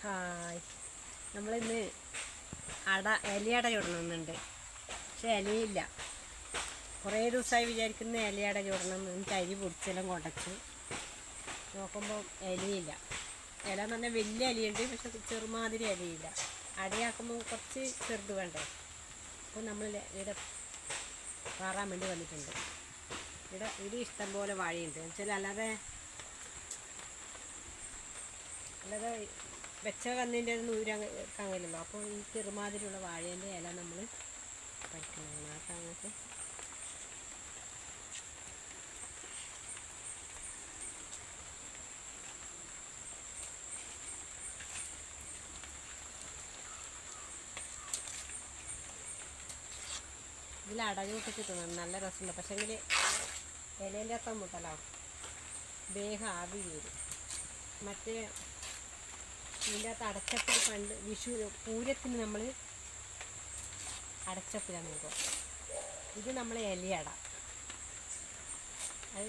Hi. നമ്മളിന്ന് അട ഇലയട ചുടണമെന്നുണ്ട്. പക്ഷെ ഇലയില്ല കുറേ ദിവസമായി വിചാരിക്കുന്ന ഇലയട ചുടണം. എന്നിട്ട് അരി പൊടിച്ചെല്ലാം കൊടച്ച്. നോക്കുമ്പോൾ ഇലയില്ല ഇല എന്ന് പറഞ്ഞാൽ വലിയ ഇലയുണ്ട് പക്ഷെ ചെറുമാതിരി ഇലയില്ല അടയാക്കുമ്പോൾ കുറച്ച് ചെറുത് വേണ്ടേ? അപ്പോൾ നമ്മൾ ഇവിടെ പാറാൻ വേണ്ടി വന്നിട്ടുണ്ട്. ഇവിടെ ഇവിടെ ഇഷ്ടം പോലെ വാഴയുണ്ട്. എന്നുവെച്ചാൽ അല്ലാതെ അല്ലാതെ വെച്ച കന്നിന്റെ നൂരാൻ കങ്ങലല്ലോ അപ്പോൾ ഈ ചെറുമാതിരിയുള്ള വാഴേന്റെ ഇല നമ്മൾ പഠിക്കണം ആ കങ്ങക്ക് ഇതിൽ അടഞ്ഞിട്ട് കിട്ടുന്നത് നല്ല രസമുണ്ട്. പക്ഷേങ്കിൽ ഇലേന്റെ അത്ര മുട്ടലാവും. വേഗം ആവി വരും മറ്റേ ഇതിന്റെ അകത്ത് അടച്ചപ്പിൽ പണ്ട് വിഷു പൂരത്തിന് നമ്മൾ അടച്ചപ്പിലാണ് നോക്കുക ഇത് നമ്മൾ ഇലയട. അത്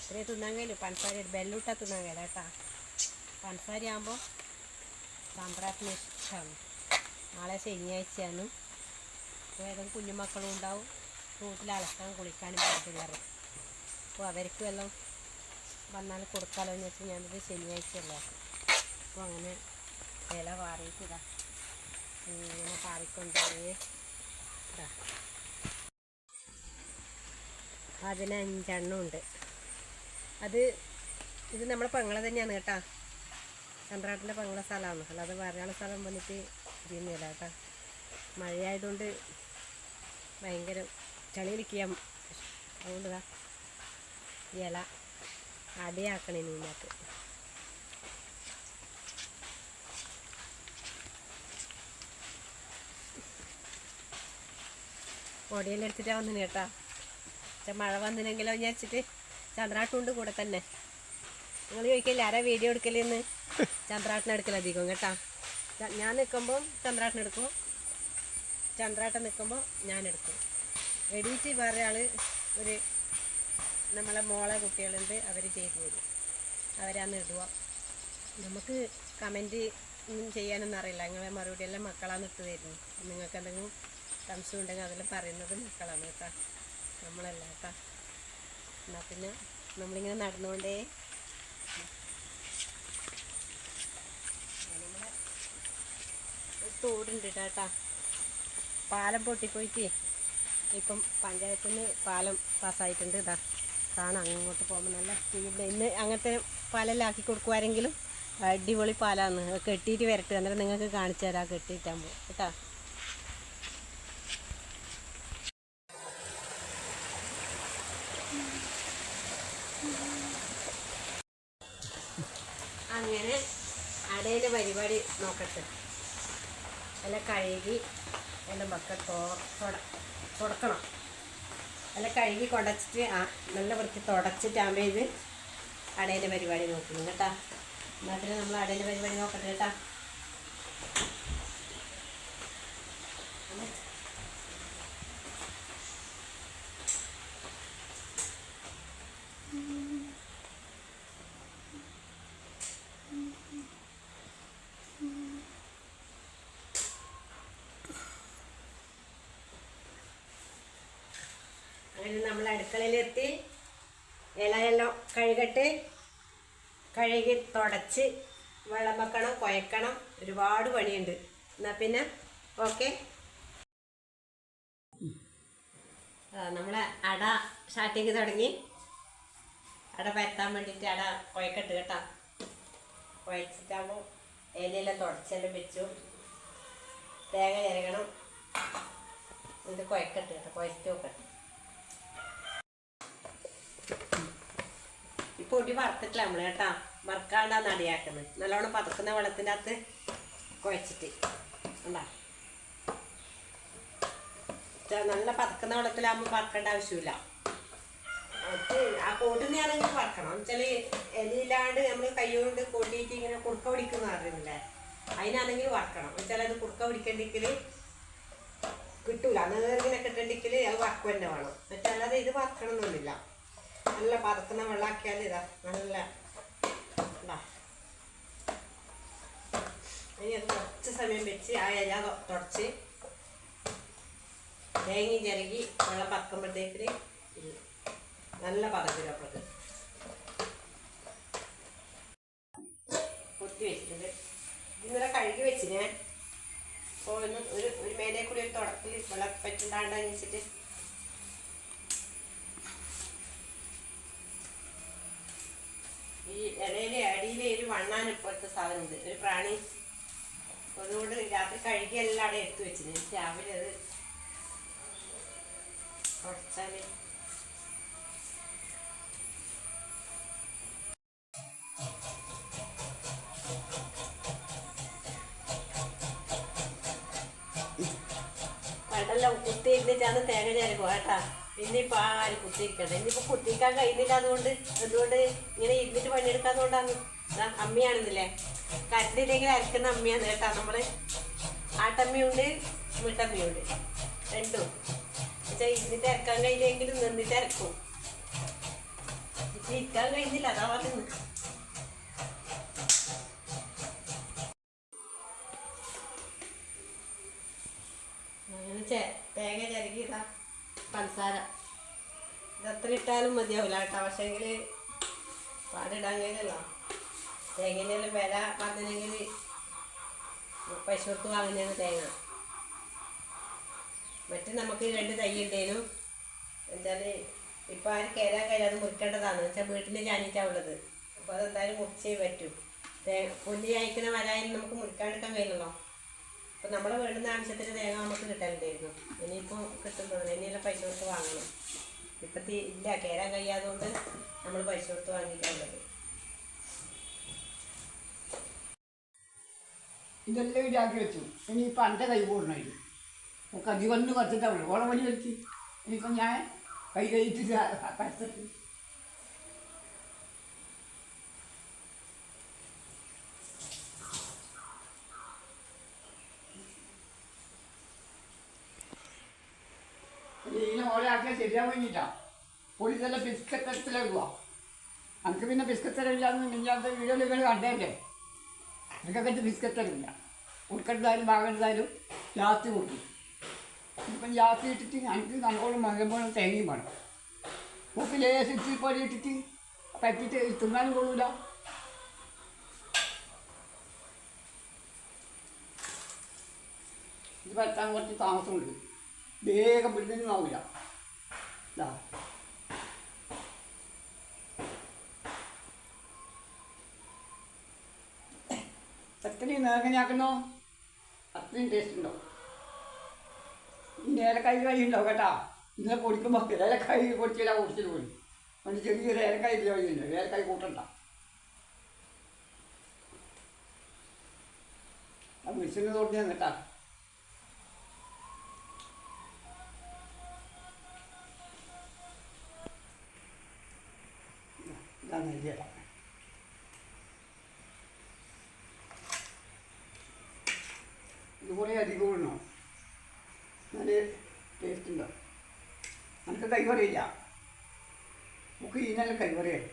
ഇത്രയും തിന്നാൻ കഴിയില്ല പഞ്ചസാര ബെല്ലൂട്ട തിന്നാൻ കഴിയില്ല കേട്ടാ. പഞ്ചസാര ആകുമ്പോൾ സാമ്പ്രാത്തിന് ഇഷ്ടമാണ് നാളെ ശനിയാഴ്ചയാണ്. വേഗം കുഞ്ഞുമക്കളും ഉണ്ടാവും. വീട്ടിൽ അലക്കാൻ കുളിക്കാനും പിള്ളേർ അപ്പോൾ അവർക്ക് വല്ലതും വന്നാൽ കൊടുക്കാമല്ലോ എന്ന് വെച്ചാൽ ഞാനിത് ശനിയാഴ്ചയല്ലേ അപ്പോൾ അങ്ങനെ ഇല പാറിയിട്ടിതാ ഇങ്ങനെ പാറിക്കൊണ്ടുപോയി ഇതാ. ഉണ്ട്. അത് ഇത് നമ്മളെ പെങ്ങളെ തന്നെയാണ് കേട്ടാ. ചന്ദ്രാട്ടിന്റെ പെങ്ങളെ സ്ഥലമാണ്. അല്ലാതെ വരാനുള്ള സ്ഥലം വന്നിട്ട് ചെയ്യുന്നില്ല കേട്ടാ. മഴയായതുകൊണ്ട് ഭയങ്കര ചളിയിലിരിക്കാൻ അതുകൊണ്ടാ ഇല അടിയാക്കണേ ഇതിനകത്ത്. പൊടിയെല്ലാം വന്നിന് കേട്ടാ. മഴ വന്നിനെങ്കിലോ വിചാരിച്ചിട്ട് ചന്ദ്രാട്ടുണ്ട് കൂടെ തന്നെ. നിങ്ങൾ ചോദിക്കില്ല ആരാ വീഡിയോ എടുക്കലെന്ന്? ചന്ദ്രാട്ടിനെ എടുക്കൽ അധികം കേട്ടാ. ഞാൻ നിൽക്കുമ്പോൾ ചന്ദ്രാട്ടൻ എടുക്കും. നിൽക്കുമ്പോൾ ഞാൻ എടുക്കും. എഡീറ്റ് വേറെ ആൾ ഒരു നമ്മളെ മോളെ കുട്ടികളുണ്ട് അവർ ചെയ്തു തരും. അവരാന്ന് ഇടുക നമുക്ക് കമന്റ് ഒന്നും ചെയ്യാനൊന്നും അറിയില്ല. നിങ്ങളെ മറുപടി എല്ലാം മക്കളാന്ന് ഇട്ട് തരുന്നു നിങ്ങൾക്ക് എന്തെങ്കിലും സംശയം ഉണ്ടെങ്കിൽ അതെല്ലാം പറയുന്നത് മക്കളാണ് കേട്ടോ. നമ്മളല്ല കേട്ടോ. എന്നാൽ പിന്നെ നമ്മളിങ്ങനെ നടന്നുകൊണ്ടേ. തോടുണ്ട് കേട്ടാ പാലം പൊട്ടിപ്പോയിട്ട്. ഇപ്പം പഞ്ചായത്തിന് പാലം പാസ്സായിട്ടുണ്ട് ഇതാ കാണാം അങ്ങോട്ട് പോകുമ്പോൾ നല്ല സ്പീഡിൽ ഇന്ന് അങ്ങനത്തെ പാലെല്ലാം ആക്കി കൊടുക്കുമാരെങ്കിലും അടിപൊളി പാലാണ്. കെട്ടിയിട്ട് വരട്ടെ. അന്നേരം നിങ്ങൾക്ക് കാണിച്ചു തരാം. കെട്ടിയിട്ടാകുമ്പോൾ കേട്ടാ. അങ്ങനെ അടയിലെ പരിപാടി നോക്കട്ടെ. അല്ല കഴുകി എന്റെ മക്ക തുടക്കണം. അല്ല കഴുകി കുടച്ചിട്ട് ആ നല്ല വൃത്തി തുടച്ചിട്ടാകുമ്പോൾ ഇത് അടയിലെ പരിപാടി നോക്കുന്നു കേട്ടാ. പിന്നെ നമ്മൾ അടയിലെ പരിപാടി നോക്കട്ടെ കേട്ടാ. അങ്ങനെ നമ്മൾ അടുക്കളയിലെത്തി ഇലയെല്ലാം കഴുകട്ട്. കഴുകി തുടച്ച് വെള്ളം വെക്കണം കുഴക്കണം. ഒരുപാട് പണിയുണ്ട്. എന്നാൽ പിന്നെ ഓക്കെ. നമ്മൾ അട സ്റ്റാർട്ടിങ് തുടങ്ങി. അട പരത്താൻ വേണ്ടിയിട്ട് അട കുഴക്കട്ട് കേട്ടോ. കുഴച്ചിട്ടാകുമ്പോൾ ഇലയെല്ലാം തുടച്ചെല്ലാം വെച്ചു. തേങ്ങ ചിരകണം ഇത് കുഴക്കട്ട് കേട്ടോ. കുഴച്ചിട്ട് നോക്കട്ടെ. പൊടി വറുത്തിട്ടില്ല നമ്മൾ കേട്ടാ. വറുക്കാണ്ടാന്ന് അടിയാക്കുന്നത് നല്ലോണം പതക്കുന്ന വെള്ളത്തിന്റെ അകത്ത് കുഴച്ചിട്ട്. ഉണ്ടാ നല്ല പതക്കുന്ന വെള്ളത്തിലാകുമ്പോൾ വറക്കേണ്ട ആവശ്യമില്ല. ആ ആ കൂട്ടുന്നതാണെങ്കിൽ വറക്കണം. എന്നുവെച്ചാൽ എലിയില്ലാണ്ട് നമ്മൾ കൈകൊണ്ട് കൂട്ടിയിട്ട് ഇങ്ങനെ കുറുക്ക പിടിക്കുന്ന അറിയുന്നില്ലേ അതിനാണെങ്കിൽ വറക്കണം. എന്നുവെച്ചാൽ അത് കുറുക്ക പിടിക്കണ്ടെങ്കിൽ കിട്ടൂല. നേർങ്ങനെ കിട്ടണ്ടെങ്കിൽ അത് വറക്കുക തന്നെ വേണം അത് ഇത് വറക്കണം എന്നൊന്നുമില്ല നല്ല പതക്കുന്ന വെള്ളമാക്കിയാൽ ഇതാ നല്ല ഇനി അത് കുറച്ച് സമയം വെച്ച് ആ ഇല തുടച്ച് തേങ്ങി ചിരകി വെള്ളം പതക്കുമ്പോഴത്തേക്കിന് ഇത് നല്ല പതക്കില്ല അപ്പോഴത് കൊത്തി വെച്ചിട്ടുണ്ട്. ഇന്നലെ കഴുകി വെച്ചിനെ. അപ്പോൾ ഒന്ന് ഒരു ഒരു മേലെ കൂടി ഒരു തുടക്കിൽ വെള്ളം പറ്റുണ്ടാണ്ടെന്ന് വെച്ചിട്ട് ഇലയിലെ അടിയിലെ ഒരു വണ്ണാൻ ഇപ്പോഴത്തെ സാധനം ഉണ്ട് ഒരു പ്രാണി അതുകൊണ്ട് രാത്രി കഴുകി അവിടെ എടുത്തു വെച്ചിന്. രാവിലെ അത് കുറച്ചാൽ കുത്തിയിരുന്നിട്ടാണ് തേങ്ങ ചേരക്കുക കേട്ടാ ഇന്നിപ്പോ ആരും കുത്തിയിരിക്കട്ടെ ഇന്നിപ്പോ കുത്തിക്കാൻ കഴിയുന്നില്ല അതുകൊണ്ട് അതുകൊണ്ട് ഇങ്ങനെ ഇരുന്നിട്ട് പണിയെടുക്കാന്നുകൊണ്ടാന്ന് അമ്മിയാണെന്നില്ലേ? കരണ്ടില്ലെങ്കിൽ അരക്കുന്ന അമ്മിയാണ് കേട്ടാ നമ്മൾ. ആട്ടമ്മിയുണ്ട് വീട്ടമ്മിയുണ്ട് രണ്ടും. പക്ഷേ ഇരുന്നിട്ട് അരക്കാൻ കഴിയില്ലെങ്കിലും നിന്നിട്ട് അരക്കും. ഇരിക്കാൻ കഴിയുന്നില്ല അതാ പറയുന്നത് അങ്ങനെ ചേ പഞ്ചസാര. ഇതത്ര ഇട്ടാലും മതിയാവില്ല കേട്ടോ. പക്ഷേങ്കിൽ പാടിടാൻ കഴിഞ്ഞല്ലോ തേങ്ങേന്റെ വില പറഞ്ഞില്ലെങ്കിൽ പൈസ വാങ്ങുന്നതാണ് തേങ്ങ. മറ്റ് നമുക്ക് രണ്ട് തൈ ഉണ്ടേനും. എന്തായാലും ഇപ്പം ആര് കയറാൻ കഴിയാതെ മുറിക്കേണ്ടതാണ്. വെച്ചാൽ വീട്ടിൽ ഉള്ളത്. അപ്പോൾ അതെന്തായാലും മുറിച്ചേ പറ്റൂ. തേ പുല്ല് ചായക്കുന്ന മരായാലും നമുക്ക് മുറിക്കാണ്ടിരിക്കാൻ കഴിയില്ലല്ലോ. അപ്പോൾ നമ്മളെ വേണ്ടുന്ന ആവശ്യത്തിന് തേങ്ങ നമുക്ക് കിട്ടലുണ്ടായിരുന്നു. ഇനിയിപ്പോൾ കിട്ടുന്നത് ഇനിയെല്ലാം പൈസ കൊടുത്ത് വാങ്ങണം. ഇപ്പം ഇല്ല. കയറാൻ കഴിയാതുകൊണ്ട് നമ്മൾ പൈസ കൊടുത്ത് വാങ്ങിക്കാനുള്ളത് ഇതെല്ലാം ഇതാക്കി വെച്ചു. ഇനിയിപ്പോൾ എന്റെ കൈ പോകണമായിരുന്നു നമുക്ക് അധികം കുറച്ചിട്ടാവുള്ളൂ ഓളെ പണി വെച്ച് ഇനിയിപ്പം ഞാൻ കൈ കഴിച്ചിട്ട് കഷ്ടത്തിൽ ഇതിനെ ഓളെ ആക്കിയാൽ ശരിയാവുന്നില്ല പോലീസെല്ലാം ബിസ്ക്കറ്റ് തരത്തിലെടുക്കുക എനിക്ക് പിന്നെ ബിസ്ക്കറ്റ് തരമില്ലാന്ന് മിഞ്ഞാത്ത വീടുകൾ കണ്ടേല്ലേ എനിക്കൊക്കെ ബിസ്ക്കറ്റ് തരില്ല കൊടുക്കേണ്ടതായാലും വാങ്ങേണ്ടതായാലും ലാസ്റ്റ് കൊടുക്കും. ഇപ്പം ലാസ്റ്റ് ഇട്ടിട്ട് എനിക്ക് നല്ലോണം മകമ്പോഴും തേങ്ങയും വേണം. മൂക്ക് ലേശം ഇച്ചിരി പോലെ ഇട്ടിട്ട് പറ്റിയിട്ട് തിന്നാനും കൊള്ളൂല. ഇത് പറ്റാൻ കുറച്ച് താമസമുണ്ട്. വേഗം പിടിച്ചൊന്നും ആവില്ല ഇതാ എത്രയും നേർങ്ങനെയാക്കുന്നോ അത്രയും ടേസ്റ്റ് ഉണ്ടോ ഇനി ഏലക്കായ് കൈ ഉണ്ടാവും കേട്ടാ ഇന്നലെ പൊടിക്കുമ്പോൾ ഏലക്കായ് പൊടിച്ചില്ല പൊടിച്ചിട്ട് പോയി അതുകൊണ്ട് ചെറിയൊരു ഏലക്കായ് വഴിയുണ്ട് ഏലക്കായ് കൂട്ടണ്ട ആ വിളിച്ചിന് തോട്ടിയാണ് കേട്ടാ ഇടണം നല്ല ടേസ്റ്റ് ഉണ്ടാവും നമുക്ക് കൈവറിയില്ല? നമുക്ക് ഈ നല്ല കൈവറിയാണ്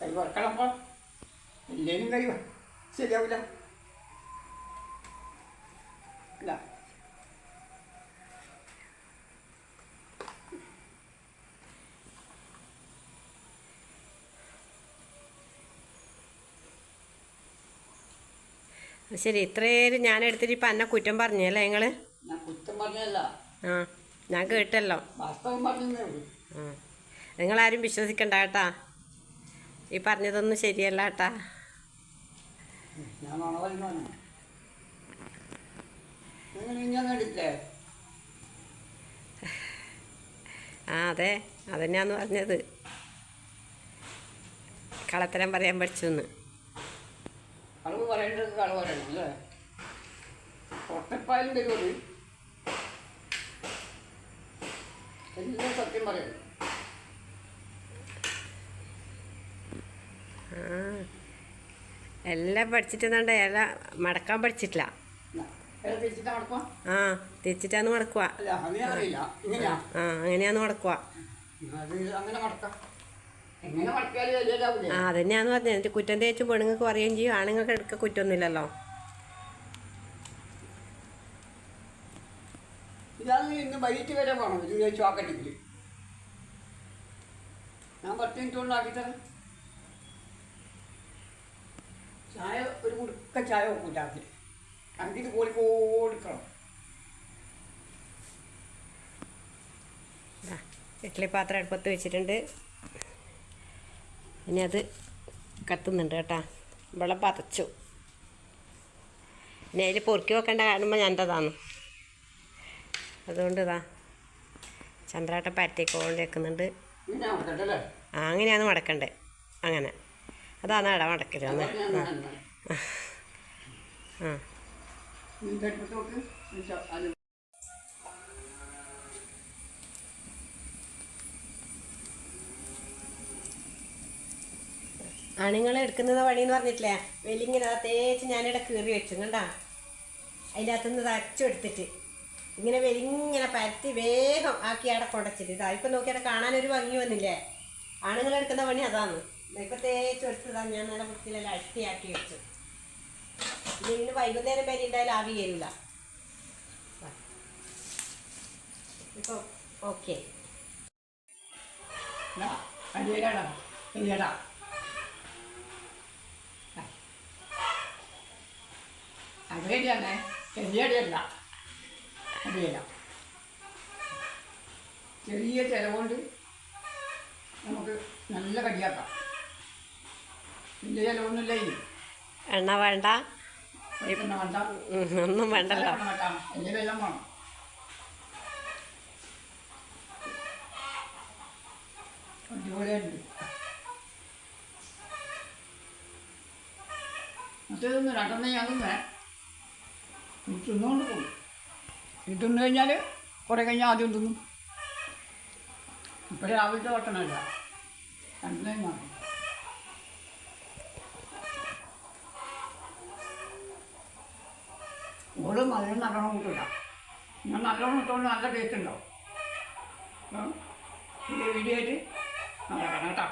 കൈവറക്കണപ്പോൾ എല്ലാവരും കൈ ശരിയാവില്ല ഇല്ല. ശരി. ഇത്രയേരം ഞാൻ എടുത്തിട്ട് ഇപ്പം എന്നെ കുറ്റം പറഞ്ഞല്ലേ നിങ്ങൾ പറഞ്ഞതല്ല. ആ ഞാൻ കേട്ടല്ലോ. നിങ്ങളാരും വിശ്വസിക്കണ്ട കേട്ടാ. ഈ പറഞ്ഞതൊന്നും ശരിയല്ല കേട്ടാ. ആ അതെ. അതന്നെയാന്ന് പറഞ്ഞത്. കളത്തരം പറയാൻ പഠിച്ചു എന്ന് കളവ് പറയേണ്ടത് അളവ് പറയണം അല്ലേ? ഒട്ടപ്പായാലും തരുമത് എല്ലാം സത്യം പറയണം എല്ലാം പഠിച്ചിട്ടുണ്ട് എല്ലാം മടക്കാൻ പഠിച്ചിട്ടില്ല. ആ തിരിച്ചിട്ടാന്ന് മടക്കുക ആ അങ്ങനെയാന്ന് മടക്കുക ആ അതന്നെയാന്ന് പറഞ്ഞത്. എന്നിട്ട് കുറ്റം തേച്ചും പെണ്ണുങ്ങൾക്ക് പറയുകയും ചെയ്യും. ആണുങ്ങൾക്ക് എടുക്ക കുറ്റമൊന്നുമില്ലല്ലോ ഇതാണ് ഇന്ന് വൈകിട്ട് വരെ പോകണം ഇത് ഞാൻ പത്ത് മിനിറ്റ് ചായ ഒരു കോഴിക്കോടിക്കണം ഇഡ്ഡലി പാത്രം അടുപ്പത്ത് വെച്ചിട്ടുണ്ട്. ഇനി അത് കത്തുന്നുണ്ട് കേട്ടോ. വെള്ളം പതച്ചു. ഇനി അതിൽ പൊറുക്കി വെക്കേണ്ട കാണുമ്പോൾ ഞാന്റെതാണ് അതുകൊണ്ട് ഇതാ. ചന്ദ്രാട്ട പരത്തിക്കൊണ്ട് വെക്കുന്നുണ്ട്. ആ അങ്ങനെയാണ് മടക്കണ്ടേ. അങ്ങനെ. അതാണ് ഇട മടക്കരുത് ആ നിന്റെ അടുപ്പത്ത് നോക്ക് എന്നിട്ട് അത് ആണുങ്ങൾ എടുക്കുന്നത് എന്ന് പറഞ്ഞിട്ടില്ലേ? വെലിങ്ങനെ തേച്ച് ഞാനിവിടെ കീറി വെച്ചു കണ്ടാ? അതിന്റെ അകത്തുനിന്ന് തച്ചു എടുത്തിട്ട്. ഇങ്ങനെ വെലിങ്ങനെ പരത്തി വേഗം ആക്കി അവിടെ കൊടച്ചിട്ട് ഇതാ. ഇപ്പം നോക്കി അവിടെ കാണാനൊരു ഭംഗി വന്നില്ലേ? ആണുങ്ങൾ എടുക്കുന്ന പണി അതാണ്. ഇപ്പം തേച്ച് എടുത്തതാ ഞാൻ നല്ല വൃത്തിയിലെല്ലാം അട്ടിയാക്കി വെച്ചു. ഇതിന് വൈകുന്നേരം വരെ ഉണ്ടായാലും ആവി കയറില്ല ഇപ്പോൾ ഓക്കെ. അടിയടാ അടിയടാ അടിയടിയാണേ ചെറിയടിയല്ല അടിയല്ല ചെറിയ ചിലവുകൊണ്ട് നമുക്ക് നല്ല കടിയാക്കാം. വലിയ ചിലവൊന്നുമില്ല ഇനി. എണ്ണ വേണ്ട. വേണ്ട. ഒന്നും വേണ്ടല്ലോ. വലിയ വെള്ളം വേണം. അടിപൊളിയുണ്ട് മറ്റേതൊന്നും രണ്ടെണ്ണം ഞാൻ തിന്നേ. തിന്നുകൊണ്ട് പോകും. ഇത് തിന്നു കഴിഞ്ഞാൽ കുറേ കഴിഞ്ഞാൽ ആദ്യം തിന്നും. ഇപ്പോൾ രാവിലത്തെ ഭക്ഷണമല്ല. രണ്ടേ മാറും ഓൾ മധുരം നല്ലോണം കൂട്ടില്ല ഞാൻ നല്ലോണം ഇട്ടുകൊണ്ട് നല്ല ടേസ്റ്റ് ഉണ്ടാവും. വീഡിയോ ആയിട്ട് നടക്കണം കേട്ടോ.